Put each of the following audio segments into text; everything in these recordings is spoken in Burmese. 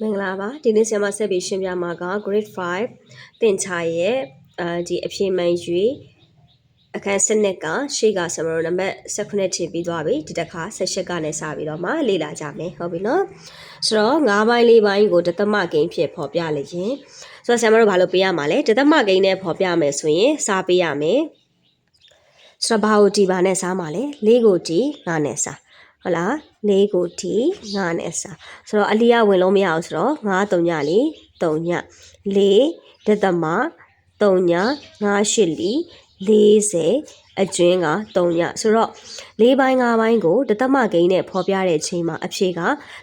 မင်္ဂလာပါဒီနေ့ဆရာမဆက်ပြီးရှင်းပြမှာက grade 5တင်ချာရဲ့အဲဒီအဖြေမှန်ရွေအခန်းစနစ်ကရှေ့ကဆရာမတို့နံပါတ်18ထည့်ပြီးသွားပြီဒီတစ်ခါ18ကနေစပြီးတော့မှလေ့လာကြမယ်ဟုတ်ပြီနော်ဆိုတော့၅ပိုင်း၄ပိုင်းကိုတသမကိန်းဖြစ်ပေါ်ပြလိုက်ရင်ဆိုတော့ဆရာမတို့ဘာလို့ပေးရမှာလဲတသမကိန်းနဲ့ပေါ်ပြမယ်ဆိုရင်စားပေးရမယ်ဆိုတော့ဘာကိုဒီပါနဲ့စားမှာလဲ၄ကိုဒီ၅နဲ့စား ဟုတ်လား၄ကိုဒီ9နဲ့စာဆိုတော့အလီကဝင်လို့မရအောင်ဆိုတော့9 3ညလီ3ည4ဒသမ3ည9ရှစ်လီ40အကျွင်းက3ညဆိုတော့၄ပိုင်း၅ပိုင်းကိုဒသမဂိမ်းနဲ့ဖော်ပြတဲ့ချိန်မှာအဖြေက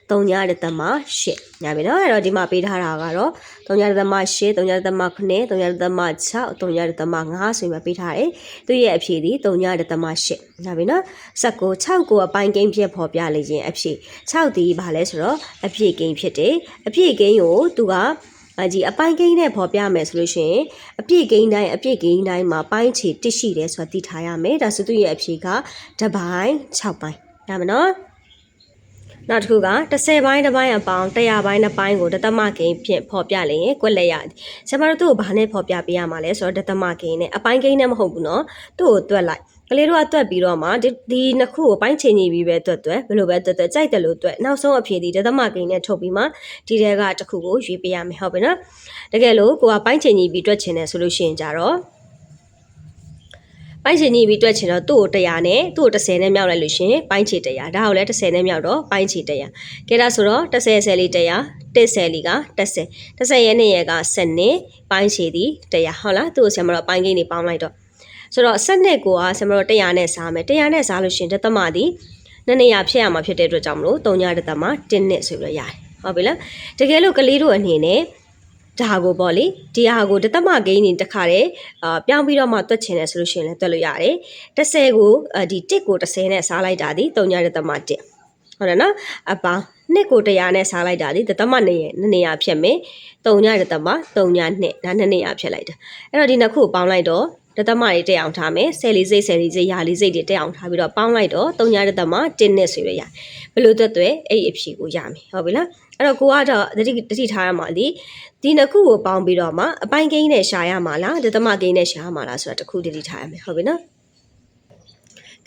3ညဒသမ8ညာပြီနော်အဲ့တော့ဒီမှာပေးထားတာကတော့ 3ညဒသမ8 3ညဒသမ9 3ညဒသမ6 3ညဒသမ5ဆိုပြီးပေးထားတယ်သူရဲ့အဖြေဒီ3ညဒသမ8ညာပြီနော်ဆက်ကို6ကိုအပိုင်းဂိမ်းဖြစ်ဖော်ပြလိုက်ခြင်းအဖြေ6ဒီဘာလဲဆိုတော့အဖြေဂိမ်းဖြစ်တယ်အဖြေဂိမ်းကိုသူကအကြီးအပိုင်းကိန်းနဲ့ပေါ်ပြမယ်ဆိုလို့ရှိရင်အပြည့်ကိန်းတိုင်းအပြည့်ကိန်းတိုင်းမှာပိုင်းချီတစ်ရှိတယ်ဆိုတာသိထားရမယ်ဒါဆိုသူရဲ့အဖြေကတပိုင်း6ပိုင်းဒါမနော် နောက်တစ်ခုက30ဘိုင်းတစ်ဘိုင်းအပေါင်း100ဘိုင်းတစ်ဘိုင်းကိုဒသမဂိန်းဖြင့်ဖော်ပြလျင်ကွက်လက်ရတယ်။ကျွန်မတို့သူ့ကိုဘာနဲ့ဖော်ပြပေးရမှာလဲဆိုတော့ဒသမဂိန်းနဲ့အပိုင်းဂိန်းနဲ့မဟုတ်ဘူးနော်။သူ့ကိုတွက်လိုက်ကလေးတို့ကတွက်ပြီးတော့မှဒီဒီနှစ်ခုကိုပိုင်းချိန်ညီပြီးပဲတွက်တွက်ဘယ်လိုပဲတွက်တွက်ကြိုက်တယ်လို့တွက်နောက်ဆုံးအဖြေဒီဒသမဂိန်းနဲ့ထုတ်ပြီးမှဒီတဲကတစ်ခုကိုရွေးပေးရမယ်ဟုတ်ပြီနော်။တကယ်လို့ကိုကပိုင်းချိန်ညီပြီးတွက်ချင်တယ်ဆိုလို့ရှိရင်ကြတော့ ပိုင်းချီညီပြီးတွက်ချင်တော့သူ့ကို100နဲ့သူ့ကို30နဲ့မြောက်လိုက်လို့ရှင်ပိုင်းချီ100ဒါကိုလည်း30နဲ့မြောက်တော့ပိုင်းချီ100ကဲဒါဆိုတော့30ဆယ်လေး100 1ဆယ်လေးက30 30ရဲ့နဲ့ရဲ့က7နဲ့ပိုင်းချီဒီ100ဟုတ်လားသူ့ကိုဆရာမတော့ပိုင်းကိန်းတွေပေါင်းလိုက်တော့ဆိုတော့7နဲ့ကိုကဆရာမတို့100နဲ့စားမယ်100နဲ့စားလို့ရှင်ဒသမဒီနှစ်နေရာဖြစ်ရမှာဖြစ်တဲ့အတွက်ကြောင့်မလို့3ညဒသမ1နဲ့ဆိုပြီးတော့ရတယ်ဟုတ်ပြီလားတကယ်လို့ကလေးတို့အနေနဲ့ ဒါကိုပေါ့လေဒီဟာကိုဒသမဂိမ်းနေတခါတည်းအာပြောင်းပြီးတော့မှတွက်ချင်တယ်ဆိုလို့ရှိရင်လည်းတွက်လို့ရတယ်30ကိုဒီ1ကို30နဲ့စားလိုက်တာဒီ3ညဒသမ1ဟုတ်တယ်နော်အပေါင်းနှစ်ကို100နဲ့စားလိုက်တာဒီဒသမနေရနေရဖြစ်မယ်3ညဒသမ3ညနှစ်ဒါနှစ်နေရဖြစ်လိုက်တာအဲ့တော့ဒီနှစ်ခုပေါင်းလိုက်တော့ဒသမတွေတက်အောင်ထားမယ်ဆယ်လေးစိတ်ဆယ်လေးစိတ်ရာလေးစိတ်တွေတက်အောင်ထားပြီးတော့ပေါင်းလိုက်တော့3ညဒသမ1နဲ့ဆိုရရဘယ်လိုသက်သွဲအဲ့အဖြေကိုရမယ်ဟုတ်ပြီလား အဲ့တော့ကိုကတော့တတိတတိထားရမှာလीဒီနှစ်ခုကိုပေါင်းပြီးတော့မှအပိုင်းကိန်းနဲ့ရှာရမှာလားဒသမကိန်းနဲ့ရှာရမှာလားဆိုတာတစ်ခုတတိထားရမယ်ဟုတ်ပြီနော်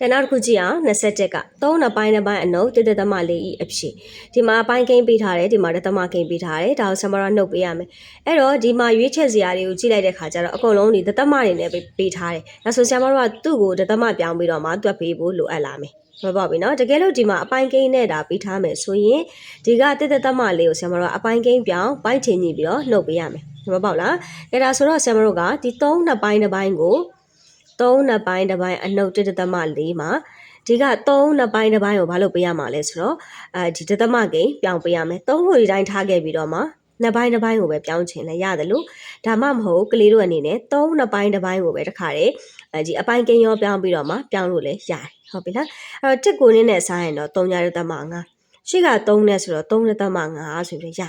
ကဲနောက်တစ်ခုကြည့်အောင်27က3နှစ်ပိုင်းနှစ်ပိုင်းအနုတ်တတသမလေးဤအဖြစ်ဒီမှာအပိုင်းကိန်းပေးထားတယ်ဒီမှာတသမကိန်းပေးထားတယ်ဒါကိုဆမရနှုတ်ပေးရမယ်အဲ့တော့ဒီမှာရွေးချက်စရာတွေကိုကြည့်လိုက်တဲ့ခါကျတော့အကုန်လုံးဒီတသမတွေနဲ့ပေးထားတယ်ဒါဆိုဆမရကသူ့ကိုတသမပြောင်းပြီးတော့မှတွက်ပေးဖို့လိုအပ်လာမယ် မပေါ့ပြီနော်တကယ်လို့ဒီမှာအပိုင်းကိန်းနဲ့ဒါပြီးထားမယ်ဆိုရင်ဒီကတက်တက်တက်မလေးကိုဆရာမတို့ကအပိုင်းကိန်းပြောင်းပိုင်းချင်ကြည့်ပြီးတော့နှုတ်ပေးရမယ်မပေါ့လားအဲဒါဆိုတော့ဆရာမတို့ကဒီ3နှစ်ပိုင်းတစ်ပိုင်းကို3နှစ်ပိုင်းတစ်ပိုင်းအနှုတ်တက်တက်တက်မလေးမှာဒီက3နှစ်ပိုင်းတစ်ပိုင်းကိုဘာလို့ပေးရမှာလဲဆိုတော့အဲဒီတက်တက်မကိန်းပြောင်းပေးရမယ်3ခုဒီတိုင်းထားခဲ့ပြီးတော့မှနှစ်ပိုင်းတစ်ပိုင်းကိုပဲပြောင်းချင်လဲရတယ်လို့ဒါမှမဟုတ်ကလေးတို့အနေနဲ့3နှစ်ပိုင်းတစ်ပိုင်းကိုပဲတခါတည်းအဲဒီအပိုင်းကိန်းရောပြောင်းပြီးတော့မှပြောင်းလို့လဲရတယ် ဟုတ်ပြီလားအဲ့တော့တစ်ကိုနင်းနဲ့စားရင်တော့3ရတမ5ရှိက3နဲ့ဆိုတော့3ရတမ5ဆိုပြီးရ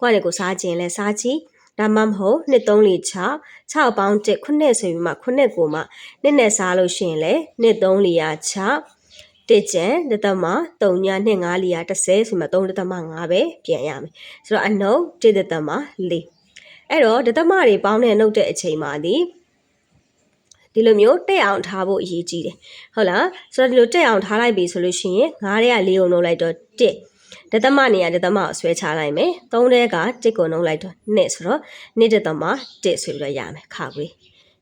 ကိုကလည်းကိုစားခြင်းလဲစားကြည့်ဒါမှမဟုတ်2 3 4 6 6ပေါင်း1 9ဆိုပြီးမှ9ကိုမှနှစ်နဲ့စားလို့ရှိရင်လဲ2 3 4 6တစ်ကျန်တသမ3ည2 5လီယာ30ဆိုမှ3တသမ5ပဲပြန်ရမယ်ဆိုတော့အနှုတ်1တသမ4အဲ့တော့တသမတွေပေါင်းတဲ့နှုတ်တဲ့အချိန်မှာဒီ ဒီလိုမျိုးတက်အောင်ထားဖို့အရေးကြီးတယ်ဟုတ်လားဆိုတော့ဒီလိုတက်အောင်ထားလိုက်ပြီဆိုလို့ရှိရင်9တဲ့က4ကိုနှုတ်လိုက်တော့1ဒသမနေရဒသမကိုဆွဲချလိုက်မယ်3တဲ့က1ကိုနှုတ်လိုက်တော့2ဆိုတော့2ဒသမ1ဆိုပြီးတော့ရမယ်ခါခွေး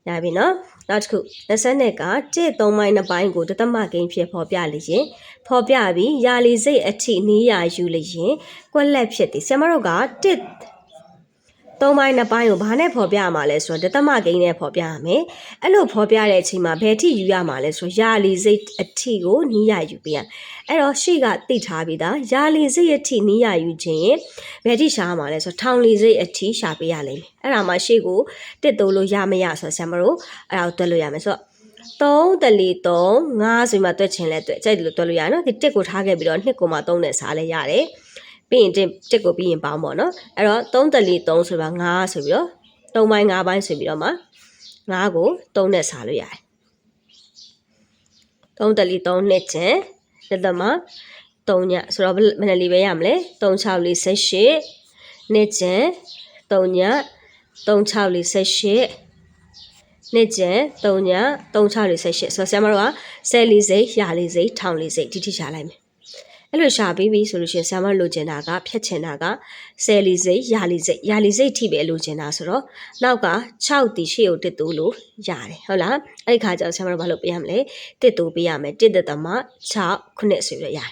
ရပြီနော်နောက်တစ်ခု20နဲ့က1 3ပိုင်း2ပိုင်းကိုဒသမကိန်းဖြစ်ဖော်ပြလိရင်ဖော်ပြပြီးရာလီစိတ်အထိနီးရာယူလိရင်ကွက်လက်ဖြစ်သည်ဆရာမတို့က1 သုံးပိုင်းနှစ်ပိုင်းကိုဘာနဲ့ဖော်ပြရမှာလဲဆိုတော့ဒသမကိန်းနဲ့ဖော်ပြရမယ်အဲ့လိုဖော်ပြတဲ့အချိန်မှာဘယ်ထိယူရမှာလဲဆိုတော့ရာလီစိတ်အထိကိုနီးရယူပေးရအဲ့တော့ရှေ့ကတိထားပြီးသားရာလီစိတ်အထိနီးရယူခြင်းဘယ်ထိရှာရမှာလဲဆိုတော့ထောင်လီစိတ်အထိရှာပေးရလိမ့်မယ်အဲ့ဒါမှရှေ့ကိုတစ်တိုးလို့ရမရဆိုတော့ဆရာမတို့အဲ့ဒါကိုတွက်လို့ရမယ်ဆိုတော့3တလီ3 5ဆိုမှတွက်ချင်လဲတွက်ကြိုက်တယ်လို့တွက်လို့ရတယ်နော်ဒီတစ်ကိုထားခဲ့ပြီးတော့2ကိုမှ3နဲ့စားလဲရတယ် ပြီးရင်တစ်ကိုပြီးရင်ပေါင်းပေါ့နော်အဲ့တော့3တလီ3ဆိုတော့5ဆိုပြီးတော့3ပိုင်း5ပိုင်းဆိုပြီးတော့မှ5ကို3နဲ့စားလို့ရတယ်3တလီ3နှစ်ချင်လက်သမ3ညဆိုတော့ဘယ်နှလီပဲရမလဲ3 6 4 18နှစ်ကျန်3ည36လေး18နှစ်ကျန်3ည36လေး18ဆိုတော့ဆရာမတို့ကဆယ်လေးစိတ်ရာလေးစိတ်ထောင်လေးစိတ်တိတိရှာလိုက်မယ် အဲ့လိုရှာပြီးပြီဆိုလို့ရှိရင်ဆရာမလိုချင်တာကဖြတ်ချင်တာကဆယ်လီစိတ်ရာလီစိတ်ရာလီစိတ်ထိပဲလိုချင်တာဆိုတော့နောက်က6တီရှေ့ကိုတစ်တူလို့ရတယ်ဟုတ်လားအဲ့ဒီခါကျတော့ဆရာမတို့ဘာလုပ်ပေးရမလဲတစ်တူပေးရမယ်တစ်သက်သမ6ခုနှစ်ဆိုရရတယ်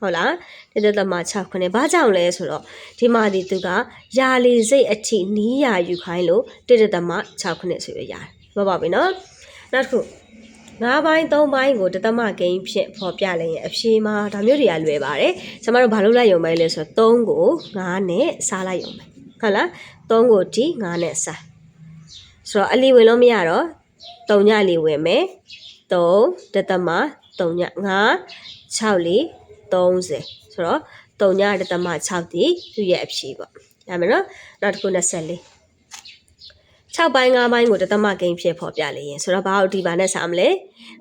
ဟုတ်လားတစ်သက်သမ6ခုနှစ်ဘာကြောင့်လဲဆိုတော့ဒီမှာဒီသူကရာလီစိတ်အထိနီးရာယူခိုင်းလို့တစ်သက်သမ6ခုနှစ်ဆိုရရတယ်ဟုတ်ပါပြီနော်နောက်တစ်ခု ငါးပိုင်းသုံးပိုင်းကိုတသမဂိမ်းဖြင့်ဖော်ပြလိုက်ရင်အဖြေမှာဒါမျိုးတွေကလွယ်ပါတယ်။ကျွန်တော်တို့ဘာလို့လိုက်ရုံပဲလဲဆိုတော့3ကို9နဲ့စားလိုက်ရုံပဲ။ဟုတ်လား3ကိုဒီ9နဲ့စား။ဆိုတော့အလီဝင်လို့မရတော့3ညလီဝင်မယ်။3တသမ3ည9 6လီ30ဆိုတော့3ညတသမ6ဒီသူ့ရဲ့အဖြေပေါ့။ဒါမယ်နော်။နောက်တစ်ခု24 6ပိုင်း9ပိုင်းကိုတသမဂိမ်းဖြစ်ဖော်ပြလေရင်ဆိုတော့ဘာကိုဒီပါနဲ့စားမလဲ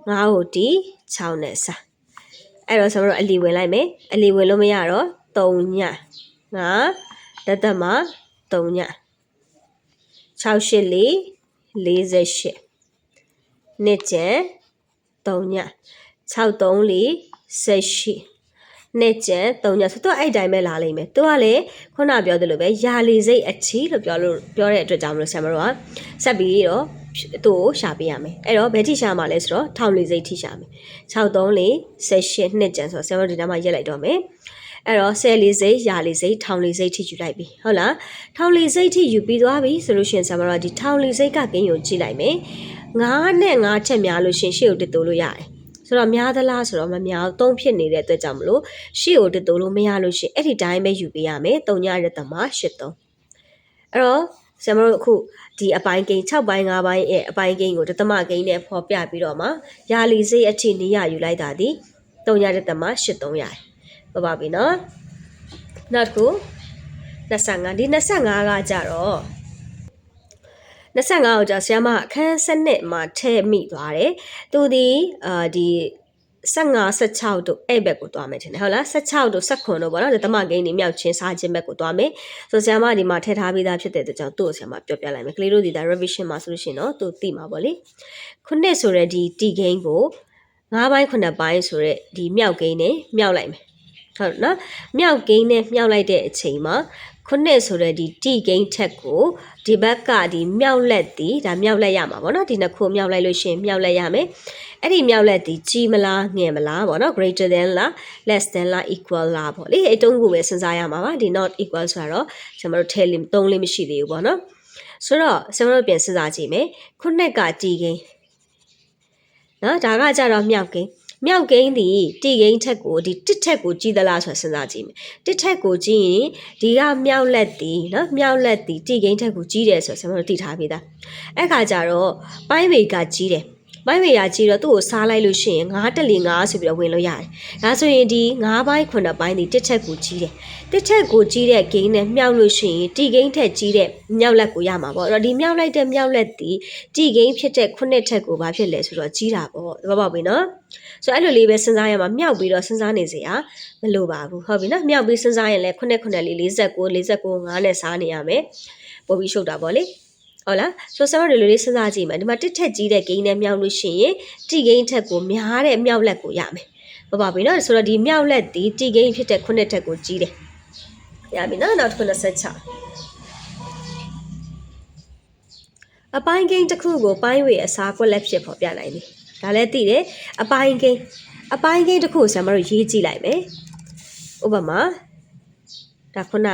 9ကိုဒီ6နဲ့စားအဲ့တော့ကျွန်တော်တို့အလီဝင်လိုက်မယ်အလီဝင်လို့မရတော့3ည9တသမ3ည6ရှစ်လေး48နှစ်ကျန်3ည6 3လေး18 နဲ့ကျန်၃ညဆိုတော့အဲ့တိုင်းပဲလာလိမ့်မယ်။သူကလည်းခုနပြောသလိုပဲယာလီစိတ်အချီလို့ပြောလို့ပြောတဲ့အတွက်ကြောင့်မလို့ဆရာမတို့ကဆက်ပြီးတော့သူ့ကိုရှာပေးရမယ်။အဲ့တော့ဘယ်ထိရှာမှာလဲဆိုတော့ထောင်လီစိတ်ထိရှာမယ်။6 3လေး18နှစ်ကျန်ဆိုတော့ဆရာမတို့ဒီနားမှာရက်လိုက်တော့မယ်။အဲ့တော့ဆယ်လေးစိတ်ရာလေးစိတ်ထောင်လေးစိတ်ထိယူလိုက်ပြီဟုတ်လားထောင်လေးစိတ်ထိယူပြီးသွားပြီဆိုလို့ရှိရင်ဆရာမတို့ကဒီထောင်လေးစိတ်ကကင်းယုံကြည့်လိုက်မယ်ငါးနဲ့ငါးချက်များလို့ရှရင်ရှေ့ကိုတက်တိုးလို့ရတယ် ဆိုတော့များသလားဆိုတော့မများသုံးဖြစ်နေတဲ့အတွက်ကြောင့်မလို့ရှေ့ကိုတက်တိုးလို့မရလို့ရှရင်အဲ့ဒီတိုင်းပဲယူပေးရမယ်၃ညရက်တမှာ၈သုံးအဲ့တော့ဆရာမတို့အခုဒီအပိုင်းကိန်း6ပိုင်း5ပိုင်းရဲ့အပိုင်းကိန်းကိုတသမကိန်းနဲ့ဖော်ပြပြီးတော့မှယာလီစိတ်အထိနေရယူလိုက်တာဒီ3ညရက်တမှာ8သုံးရတယ်ပပပြီနော်နောက်တစ်ခု25ဒီ25ကကြတော့ 25ကိုကြာဆရာမအခန်းစနစ်မှာထည့်မိသွားတယ်သူဒီအာဒီ15 16တို့အဲ့ဘက်ကိုသွားမယ်ထင်တယ်ဟုတ်လား16တို့19တို့ပေါ့နော်ဒီသမဂိမ်းနေမြောက်ချင်းစားခြင်းဘက်ကိုသွားမယ်ဆိုဆရာမဒီမှာထည့်ထားပြီးသားဖြစ်တဲ့အတွက်ကြောင့်သူ့ကိုဆရာမပြောပြလိုက်မယ်ကလေးတို့ဒီဒါ revision မှာဆိုလို့ရှိရင်တော့သူသိမှာပေါ့လေခုနှစ်ဆိုတဲ့ဒီတီဂိမ်းကို9ပိုင်း9ပိုင်းဆိုတဲ့ဒီမြောက်ဂိမ်းနဲ့မြောက်လိုက်မယ်ဟုတ်နော်မြောက်ဂိမ်းနဲ့မြောက်လိုက်တဲ့အချိန်မှာ ခုနှစ်ဆိုတဲ့ဒီတီဂိမ်းထက်ကိုဒီဘက်ကဒီမြောက်လက်ဒီဒါမြောက်လက်ရမှာပေါ့နော်ဒီနှစ်ခုမြောက်လိုက်လို့ရှိရင်မြောက်လက်ရမယ်အဲ့ဒီမြောက်လက်ဒီကြီးမလားငယ်မလားပေါ့နော် greater than လား less than လား equal လားပေါ့လေအဲ့တုံးခုပဲစဉ်းစားရမှာပါဒီ not equal ဆိုတော့ကျွန်တော်တို့ tell lim သုံးလေးမရှိသေးဘူးပေါ့နော်ဆိုတော့ကျွန်တော်တို့ပြန်စဉ်းစားကြည့်မယ်ခုနှစ်ကတီဂိမ်းနော်ဒါကကြတော့မြောက်ကိန်း မြောက်ကိန်းဒီတီကိန်းထက်ကိုဒီတစ်ထက်ကိုကြီးသလားဆိုတာစဉ်းစားကြည့်မယ်တစ်ထက်ကိုကြီးရင်ဒီကမြောက်လက်ဒီနော်မြောက်လက်ဒီတီကိန်းထက်ကိုကြီးတယ်ဆိုတော့ကျွန်တော်တို့သိထားပြီးသားအဲ့ခါကျတော့ပိုင်းဝေကကြီးတယ် ပိုင်းဝေရကြီးတော့သူ့ကိုစားလိုက်လို့ရှိရင်9တက်လီ9ဆိုပြီးတော့ဝင်လို့ရတယ်။ဒါဆိုရင်ဒီ9ပိုင်း9ပိုင်းဒီတစ်ချက်ကိုကြီးတယ်။တစ်ချက်ကိုကြီးတဲ့ဂိမ်းနဲ့မြောက်လို့ရှိရင်တီဂိမ်းထက်ကြီးတဲ့မြောက်လက်ကိုရမှာပေါ့။အဲ့တော့ဒီမြောက်လိုက်တဲ့မြောက်လက်ဒီတီဂိမ်းဖြစ်တဲ့9ထက်ကိုဘာဖြစ်လဲဆိုတော့ကြီးတာပေါ့။သဘောပေါက်ပြီနော်။ဆိုတော့အဲ့လိုလေးပဲစဉ်းစားရမှာမြောက်ပြီးတော့စဉ်းစားနေစရာမလိုပါဘူး။ဟုတ်ပြီနော်။မြောက်ပြီးစဉ်းစားရင်လည်း9 9လေး49 49 9နဲ့စားနေရမယ်။ပို့ပြီးရှုပ်တာပေါ့လေ။ ဟုတ်လားဆိုဆရာတို့လိုလေးစဉ်းစားကြည့်မယ်ဒီမှာတစ်ထက်ကြီးတဲ့ဂိမ်းနဲ့မြောက်လို့ရှိရင်တီဂိမ်းထက်ကိုများတဲ့မြောက်လက်ကိုရမယ်ဘာပါပြီနော်ဆိုတော့ဒီမြောက်လက်ဒီတီဂိမ်းဖြစ်တဲ့ခုနှစ်ထက်ကိုကြီးတယ်ရပြီနော်နောက်တစ်ခု26အပိုင်းဂိမ်းတစ်ခုကိုပိုင်းဝေအစားကွက်လက်ဖြစ်ပေါ်ပြနိုင်တယ်ဒါလည်းသိတယ်အပိုင်းဂိမ်းအပိုင်းဂိမ်းတစ်ခုဆရာမတို့ရေးကြည့်လိုက်မယ်ဥပမာဒါခုန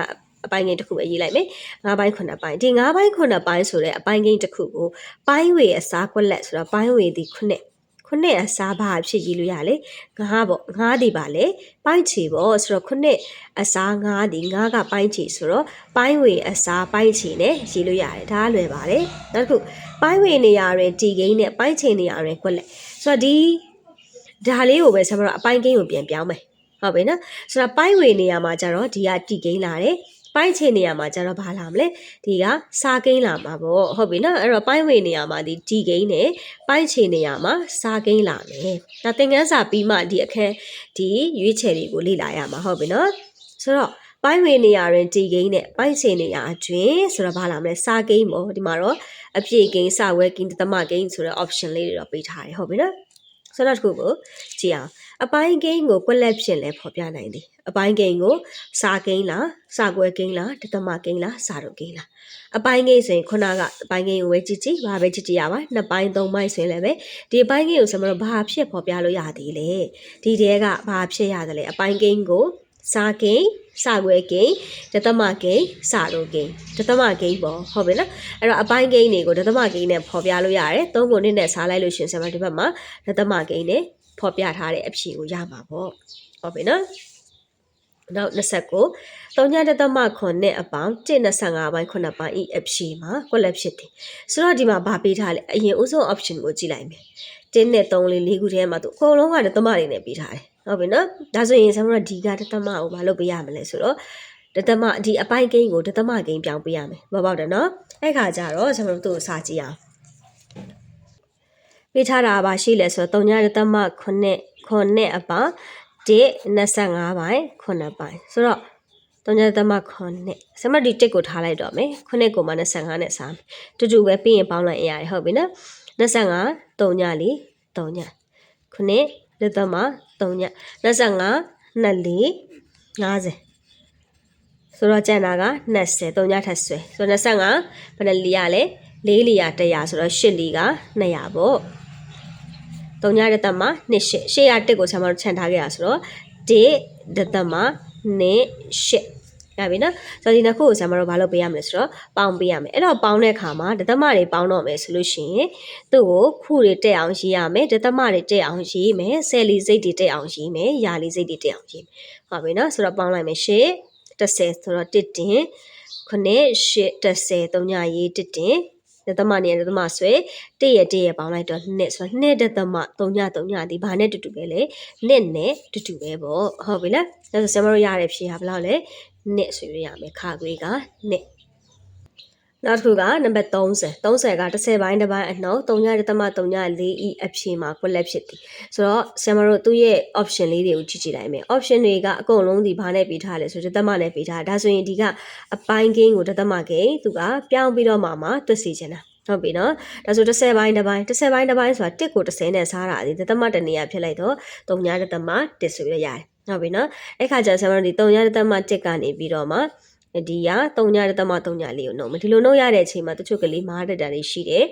အပိုင်းကိန်းတစ်ခုပဲရေးလိုက်မယ်၅ပိုင်း9ပိုင်းဒီ၅ပိုင်း9ပိုင်းဆိုတဲ့အပိုင်းကိန်းတစ်ခုကိုပိုင်းဝေအစားကွက်လက်ဆိုတော့ပိုင်းဝေဒီခုနှစ်ခုနှစ်အစားဘာဖြစ်ရေးလို့ရလဲငါးပေါ့ငါးဒီပါလေပိုင်းချီပေါ့ဆိုတော့ခုနှစ်အစားငါးဒီငါးကပိုင်းချီဆိုတော့ပိုင်းဝေအစားပိုင်းချီနဲ့ရေးလို့ရတယ်ဒါလွယ်ပါတယ်နောက်တစ်ခုပိုင်းဝေနေရာတွင်တီကိန်းနဲ့ပိုင်းချီနေရာတွင်ကွက်လက်ဆိုတော့ဒီဒါလေးကိုပဲဆရာမတို့အပိုင်းကိန်းကိုပြန်ပြောင်းမယ်ဟုတ်ပြီနော်ဆိုတော့ပိုင်းဝေနေရာမှာကျတော့ဒီကတီကိန်းလာတယ် ပိုင်းချေနေရမှာကျတော့ဘာလာမလဲဒီကစားကိန်းလာမှာပေါ့ဟုတ်ပြီနော်အဲ့တော့ပိုင်းဝေနေရမှာဒီဒီကိန်းနဲ့ပိုင်းချေနေရမှာစားကိန်းလာမယ်ဒါသင်ခန်းစာပြီးမှဒီအခန်းဒီရွေးချယ်တွေကိုလေ့လာရမှာဟုတ်ပြီနော်ဆိုတော့ပိုင်းဝေနေရာတွင်တီကိန်းနဲ့ပိုင်းချေနေရာအတွင်းဆိုတော့ဘာလာမလဲစာကိန်းပေါ့ဒီမှာတော့အပြည့်ကိန်းစာဝဲကိန်းတသမကိန်းဆိုတဲ့ option လေးတွေတော့ပေးထားတယ်ဟုတ်ပြီနော်ဆိုတော့တစ်ခုကိုကြည့်အောင် အပိုင်းကိန်းကိုကွက်လက်ဖြင့်လည်းဖော်ပြနိုင်တယ်အပိုင်းကိန်းကိုစာကိန်းလားစာကွဲကိန်းလားတသမကိန်းလားစာတို့ကိန်းလားအပိုင်းကိန်းဆိုရင်ခုနကအပိုင်းကိန်းကိုဝဲကြည့်ကြည့်ဘာပဲကြည့်ကြည့်ရပါနှစ်ပိုင်းသုံးပိုင်းဆိုရင်လည်းပဲဒီအပိုင်းကိန်းကိုဆိုတော့ဘာဖြစ်ဖော်ပြလို့ရသေးလဲဒီတဲကဘာဖြစ်ရတယ်လဲအပိုင်းကိန်းကိုစာကိန်းစာကွဲကိန်းတသမကိန်းစာတို့ကိန်းတသမကိန်းပေါ့ဟုတ်ပြီလားအဲ့တော့အပိုင်းကိန်းတွေကိုတသမကိန်းနဲ့ဖော်ပြလို့ရတယ်သုံးခုနဲ့နဲ့စားလိုက်လို့ရှရင်ဆရာမဒီဘက်မှာတသမကိန်းနဲ့ ဖော်ပြထားတဲ့အဖြေကိုရမှာပေါ့ဟုတ်ပြီနော်နောက်29 3တသမခွန်နဲ့အပေါင်း125ပိုင်း9ပိုင်းဤအဖြေမှာကွက်လက်ဖြစ်တယ်ဆိုတော့ဒီမှာဗာပေးထားလေအရင်ဦးဆုံး option ကိုကြည့်လိုက်မယ်1နဲ့3လေး၄ခုထဲမှာသူအကုန်လုံးကတသမတွေနဲ့ပေးထားတယ်ဟုတ်ပြီနော်ဒါဆိုရင်ဆရာမဒီကတသမကိုမလုပ်ပေးရမလဲဆိုတော့တသမဒီအပိုင်းကိန်းကိုတသမကိန်းပြောင်းပေးရမယ်မဟုတ်တယ်နော်အဲ့ခါကျတော့ဆရာမတို့သူ့ကိုစာကြည့်အောင် ပေးထားတာပါရှိလဲဆိုတော့3ညတသမ9နဲ့9နဲ့အပေါင်း125ပိုင်း9ပိုင်းဆိုတော့3ညတသမ9နဲ့ဆရာမဒီတစ်ကိုထားလိုက်တော့မယ်9ကိုမှ25နဲ့စားမယ်တူတူပဲပြီးရင်ပေါင်းလိုက်ရရတယ်ဟုတ်ပြီနော်25 3ညလေး3ည9လက်သမ3ည25နှစ်လေး50ဆိုတော့ကျန်တာက20 3ညထပ်ဆွဲဆိုတော့25ဘယ်နှလီရလဲ4လီရ100ဆိုတော့8လီက200ပေါ့ 3ညတက်သမ2 8 8ရ1ကိုဆရာမတို့ခြံထားခဲ့ရဆိုတော့1တက်သမ2 8ရပြီနော်ဆိုတော့ဒီနှစ်ခုကိုဆရာမတို့ဘာလုပ်ပေးရမလဲဆိုတော့ပေါင်းပေးရမယ်အဲ့တော့ပေါင်းတဲ့အခါမှာဒသမတွေပေါင်းတော့မယ်ဆိုလို့ရှိရင်သူ့ကိုခုတွေတက်အောင်ရေးရမယ်ဒသမတွေတက်အောင်ရေးမယ်ဆယ်လီစိတ်တွေတက်အောင်ရေးမယ်ယာလီစိတ်တွေတက်အောင်ရေးမယ်ဟုတ်ပြီနော်ဆိုတော့ပေါင်းလိုက်မယ်ရှစ်30ဆိုတော့တစ်တင်ခုနှစ်ရှစ်30သုံးညရေးတစ်တင် ဒသမနေဒသမဆွဲတည့်ရတည့်ရပေါင်းလိုက်တော့နှစ်ဆိုတော့နှစ်ဒသမ3ည3ညဒီဘာနဲ့တူတူပဲလေနှစ်နဲ့တူတူပဲပေါ့ဟုတ်ပြီလားဒါဆိုဆရာမတို့ရတဲ့ဖြေဟာဘယ်လောက်လဲနှစ်ဆိုရရမယ်ခါခွေးကနှစ် နောက်တစ်ခုကနံပါတ်30 30က30ပိုင်းတစ်ပိုင်းအနှုတ်3ညတသမ3ည4ဤအဖြေမှာကွက်လက်ဖြစ်သည်ဆိုတော့ဆရာမတို့သူ့ရဲ့ option လေးတွေကိုကြည့်ကြည့်လိုက်မယ် option တွေကအကုန်လုံးဒီဘာနဲ့ပေးထားလဲဆိုတော့တသမနဲ့ပေးထားဒါဆိုရင်ဒီကအပိုင်းကင်းကိုတသမကင်းသူကပြောင်းပြီးတော့မှမှတွတ်စီချင်တာဟုတ်ပြီနော်ဒါဆို30ပိုင်းတစ်ပိုင်း30ပိုင်းတစ်ပိုင်းဆိုတာ1ကို30နဲ့စားတာဒီတသမတနေရဖြစ်လိုက်တော့3ညတသမ1ဆိုရရတယ်ဟုတ်ပြီနော်အဲ့ခါကျဆရာမတို့ဒီ3ညတသမ1ကနေပြီးတော့မှ ဒီက3ညတသမ3ညလေးကိုနှုတ်မယ်ဒီလိုနှုတ်ရတဲ့အချိန်မှာတချို့ကလေးမားတက်တာတွေရှိတယ်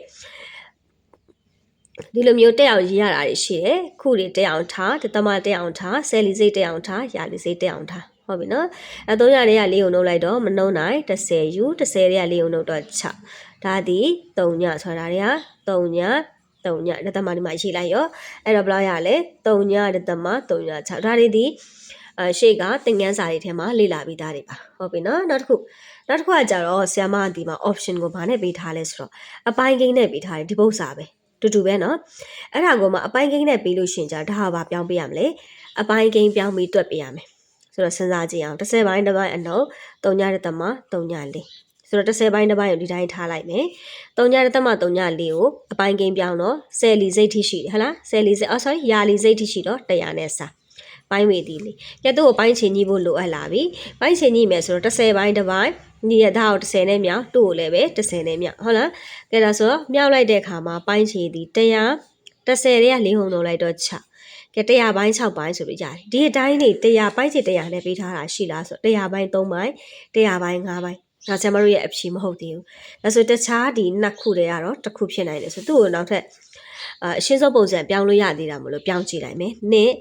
ဒီလိုမျိုးတက်အောင်ရေးရတာတွေရှိတယ်ခုတွေတက်အောင်ထားတသမတက်အောင်ထားဆယ်လီစိတ်တက်အောင်ထားရာလီစိတ်တက်အောင်ထားဟုတ်ပြီနော်အဲ3ညလေးကလေးကိုနှုတ်လိုက်တော့မနှုတ်နိုင်10ယူ10လေးကလေးကိုနှုတ်တော့6ဒါဒီ3ညဆိုတာတွေက3ည3ညတသမဒီမှာရေးလိုက်ရောအဲ့တော့ဘယ်လောက်ရလဲ3ညတသမ3ည6ဒါတွေဒီ အရှေ့ကသင်ခန်းစာတွေထဲမှာလေ့လာပြီးသားတွေပါဟုတ်ပြီနော်နောက်တစ်ခုနောက်တစ်ခုကကြတော့ဆရာမဒီမှာ option ကိုဘာနဲ့ပေးထားလဲဆိုတော့အပိုင်းကိန်းနဲ့ပေးထားတယ်ဒီပုဒ်စာပဲတူတူပဲနော်အဲ့ဒါကိုမှအပိုင်းကိန်းနဲ့ပေးလို့ရှင်ကြဒါဟာဘာပြောင်းပေးရမလဲအပိုင်းကိန်းပြောင်းပြီးတွက်ပေးရမယ်ဆိုတော့စဉ်းစားကြည့်အောင်30ပိုင်းတစ်ပိုင်းအနောက်3ညတသမ3ည4ဆိုတော့30ပိုင်းတစ်ပိုင်းကိုဒီတိုင်းထားလိုက်မယ်။3ညတသမ3ည4ကိုအပိုင်းကိန်းပြောင်းတော့10လီစိတ်ထိရှိတယ်ဟလား10လီစိတ်အော် sorry ရာလီစိတ်ထိရှိတော့100နဲ့စား။ ပိုင်းဝေသည်လေကဲသူ့ကိုပိုင်းချင်ကြီးဖို့လိုအပ်လာပြီပိုင်းချင်ကြီးမယ်ဆိုတော့30ပိုင်းတစ်ပိုင်းဒီရသားကို30နဲ့မြောက်သူ့ကိုလည်းပဲ30နဲ့မြောက်ဟုတ်လားကဲဒါဆိုတော့မြောက်လိုက်တဲ့အခါမှာပိုင်းချင်သည်100 30တွေက၄ဟုံလုံးလိုက်တော့6ကဲ100ပိုင်း6ပိုင်းဆိုပြီးရတယ်ဒီအတိုင်းနေ100ပိုင်းချင်100နဲ့ပေးထားတာရှိလားဆို100ပိုင်း3ပိုင်း100ပိုင်း5ပိုင်းဒါဆရာမတို့ရဲ့အဖြေမဟုတ်သေးဘူးဒါဆိုတခြားဒီနှစ်ခုတည်းကတော့တစ်ခုဖြစ်နိုင်တယ်ဆိုသူ့ကိုနောက်ထပ်အရှင်းဆုံးပုံစံပြောင်းလို့ရသေးတာမလို့ပြောင်းကြည့်လိုက်မယ်နှစ်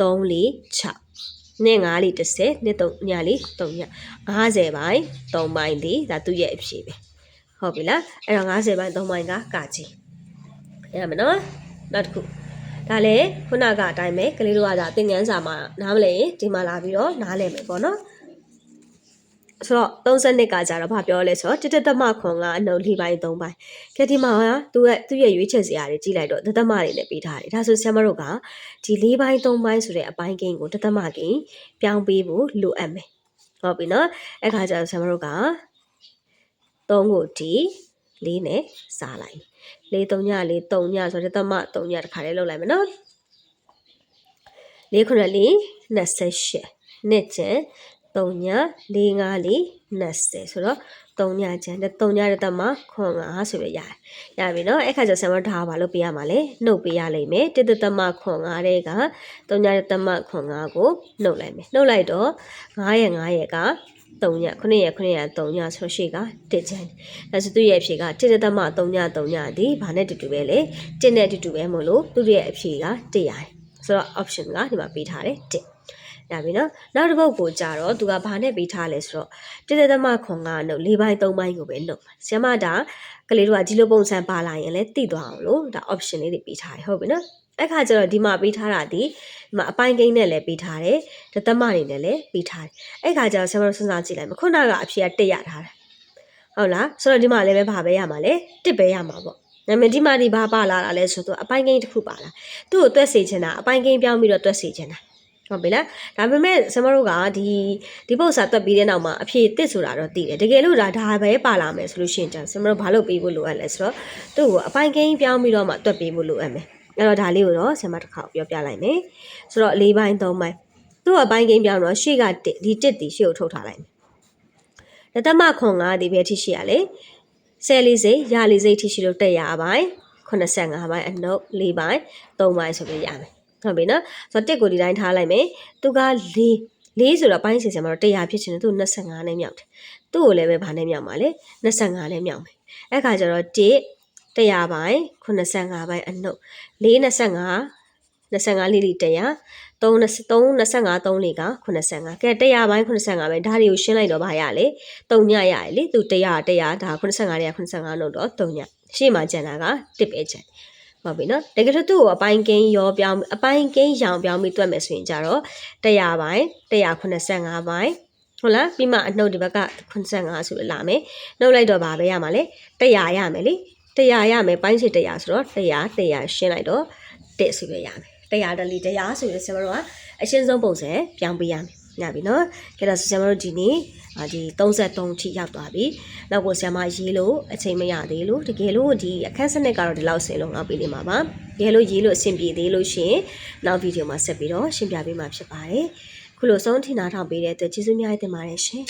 3 4 6နှစ်5လေး30နှစ်3ညလေး3ည50ပိုင်း3ပိုင်းဒီဒါသူ့ရဲ့အဖြေပဲဟုတ်ပြီလားအဲ့တော့50ပိုင်း3ပိုင်းကကာကြီးရမနော်နောက်တစ်ခုဒါလည်းခုနကအတိုင်းပဲကလေးတို့ကဒါသင်ငန်းစာမှာနားမလဲရင်ဒီမှာလာပြီးတော့နားလဲမယ်ပေါ့နော် ဆိုတော့32ကကြတော့ဘာပြောလဲဆိုတော့တတသမခွန်ကအနှုတ်လေးပိုင်း3ပိုင်းကဲဒီမှာသူကသူ့ရဲ့ရွေးချယ်စရာတွေကြည့်လိုက်တော့တသမတွေနဲ့ပေးထားတယ်ဒါဆိုဆရာမတို့ကဒီ၄ပိုင်း3ပိုင်းဆိုတဲ့အပိုင်းကိန်းကိုတသမကိန်းပြောင်းပေးဖို့လိုအပ်မယ်ဟုတ်ပြီနော်အဲ့ခါကျတော့ဆရာမတို့က3ကိုဒီ4နဲ့စားလိုက်4 3ည4 3ညဆိုတော့တသမ3ညတစ်ခါလေးလောက်လိုက်မယ်နော်4ခုနဲ့4 28နှစ်ကျန် 3ည4 5လေး20ဆိုတော့3ညချမ်း3ညတစ်သက်မှာခွန်5ဆိုပြီးရတယ်ရပြီနော်အဲ့ခါကျဆမ်မထားဘာလို့ပေးရမှာလဲနှုတ်ပေးရလိမ့်မယ်တစ်သက်မှာခွန်5တဲ့က3ညတစ်သက်မှာခွန်5ကိုနှုတ်လိုက်မယ်နှုတ်လိုက်တော့9ရက်9ရက်က3ည9ရက်9ရက်3ညဆိုရှိကတစ်ချမ်းဒါဆိုသူ့ရဲ့အဖြေကတစ်သက်မှာ3ည3ညဒီဘာနဲ့တူတူပဲလေတစ်နဲ့တူတူပဲမို့လို့သူ့ရဲ့အဖြေက1ရတယ်ဆိုတော့ option ကဒီမှာပေးထားတယ်1 ရပြီနော်နောက်တစ်ပုတ်ကိုကြတော့သူကဘာနဲ့ပေးထားလဲဆိုတော့တိတိသမခွန်ကနှုတ်၄ပိုင်း၃ပိုင်းကိုပဲနှုတ်ဆရာမဒါကလေးတို့ကဒီလိုပုံစံပါလာရင်လည်းသိသွားအောင်လို့ဒါ option လေးတွေပေးထားတယ်ဟုတ်ပြီနော်အဲ့ခါကျတော့ဒီမှာပေးထားတာဒီဒီမှာအပိုင်းကိန်းနဲ့လည်းပေးထားတယ်တသမတွေနဲ့လည်းပေးထားတယ်အဲ့ခါကျတော့ဆရာမတို့စဉ်းစားကြည့်လိုက်မယ်ခုနကအဖြေကတက်ရထားတယ်ဟုတ်လားဆိုတော့ဒီမှာလည်းပဲဘာပဲရမှာလဲတစ်ပဲရမှာပေါ့နာမည်ဒီမှာဒီဘာပါလာတာလဲဆိုတော့အပိုင်းကိန်းတစ်ခုပါလာသူ့ကိုတွက်စေချင်တာအပိုင်းကိန်းပြောင်းပြီးတော့တွက်စေချင်တာ ဟုတ်ပြီလားဒါပေမဲ့ဆမတို့ကဒီဒီပု္ပ္ပစာတွက်ပြီးတဲ့နောက်မှာအဖြေတစ်ဆိုတာတော့သိတယ်တကယ်လို့ဒါဒါပဲပါလာမယ်ဆိုလို့ရှိရင်ကျဆမတို့ဘာလို့ပေးဖို့လိုအပ်လဲဆိုတော့သူ့ကိုအပိုင်းကိန်းပြောင်းပြီးတော့မှတွက်ပေးဖို့လိုအပ်မယ်အဲ့တော့ဒါလေးကိုတော့ဆမတစ်ခါပြောပြလိုက်မယ်ဆိုတော့၄ပိုင်း၃ပိုင်းသူ့အပိုင်းကိန်းပြောင်းတော့ရှေ့ကတစ်ဒီတစ်ဒီရှေ့ကိုထုတ်ထားလိုက်မယ်တသမခွန်ကဒီပဲထိရှိရလေဆယ်လေးစိတ်ရလေးစိတ်ထိရှိလို့တက်ရပိုင်း85ပိုင်းအနှုတ်၄ပိုင်း၃ပိုင်းဆိုပြီးရမယ် ဟုတ်ပြီနော်ဆိုတော့တစ်ကိုဒီတိုင်းထားလိုက်မယ်သူက၄၄ဆိုတော့ပိုင်းစီစံမှာတော့100ဖြစ်ချင်တယ်သူ25နဲ့မြောက်တယ်သူ့ကိုလည်းပဲဗာနဲ့မြောက်ပါလေ25နဲ့မြောက်မယ်အဲ့ခါကျတော့1 100ပိုင်း85ပိုင်းအနှုတ်4 25 25လေးလေး100 3 3 25 3လေးက85ကဲ100ပိုင်း85ပဲဒါတွေကိုရှင်းလိုက်တော့ဗာရလေ3ညရရလေသူ100 100ဒါ85လေးက85လို့တော့3ညရှေ့မှာကျန်တာက1ပဲကျန် ဟုတ်ပြီနော်တကယ်လို့သူ့ကိုအပိုင်းကင်းရောပြောင်းအပိုင်းကင်းရောင်ပြောင်းပြီးတွက်မယ်ဆိုရင်ကြတော့100ပိုင်း185ပိုင်းဟုတ်လားပြီးမှအနှုတ်ဒီဘက်က85ဆိုလို့လာမယ်နှုတ်လိုက်တော့ဗာပဲရမှာလေ100ရမယ်လေ100ရမယ်ပိုင်းစီ100ဆိုတော့100 100ရှင်းလိုက်တော့1ဆိုပဲရမယ်100တလီ100ဆိုရင်ဆရာမတို့ကအရှင်းဆုံးပုံစံပြောင်းပေးရမယ်ညပြီနော်ကြတော့ဆရာမတို့ဒီနေ့အာ ဒီ33ထိရောက်သွားပြီနောက်ကိုဆရာမရေးလို့အချိန်မရသေးလို့တကယ်လို့ဒီအခန်းစနစ်ကတော့ဒီလောက်ဆင်လုံးအောင်ပေးနေမှာပါတကယ်လို့ရေးလို့အဆင်ပြေသေးလို့ရှိရင်နောက်ဗီဒီယိုမှာဆက်ပြီးတော့ရှင်းပြပေးမှာဖြစ်ပါတယ်ခုလိုဆုံးထိနာထောင်ပေးတဲ့အတွက်ကျေးဇူးများတင်ပါတယ်ရှင်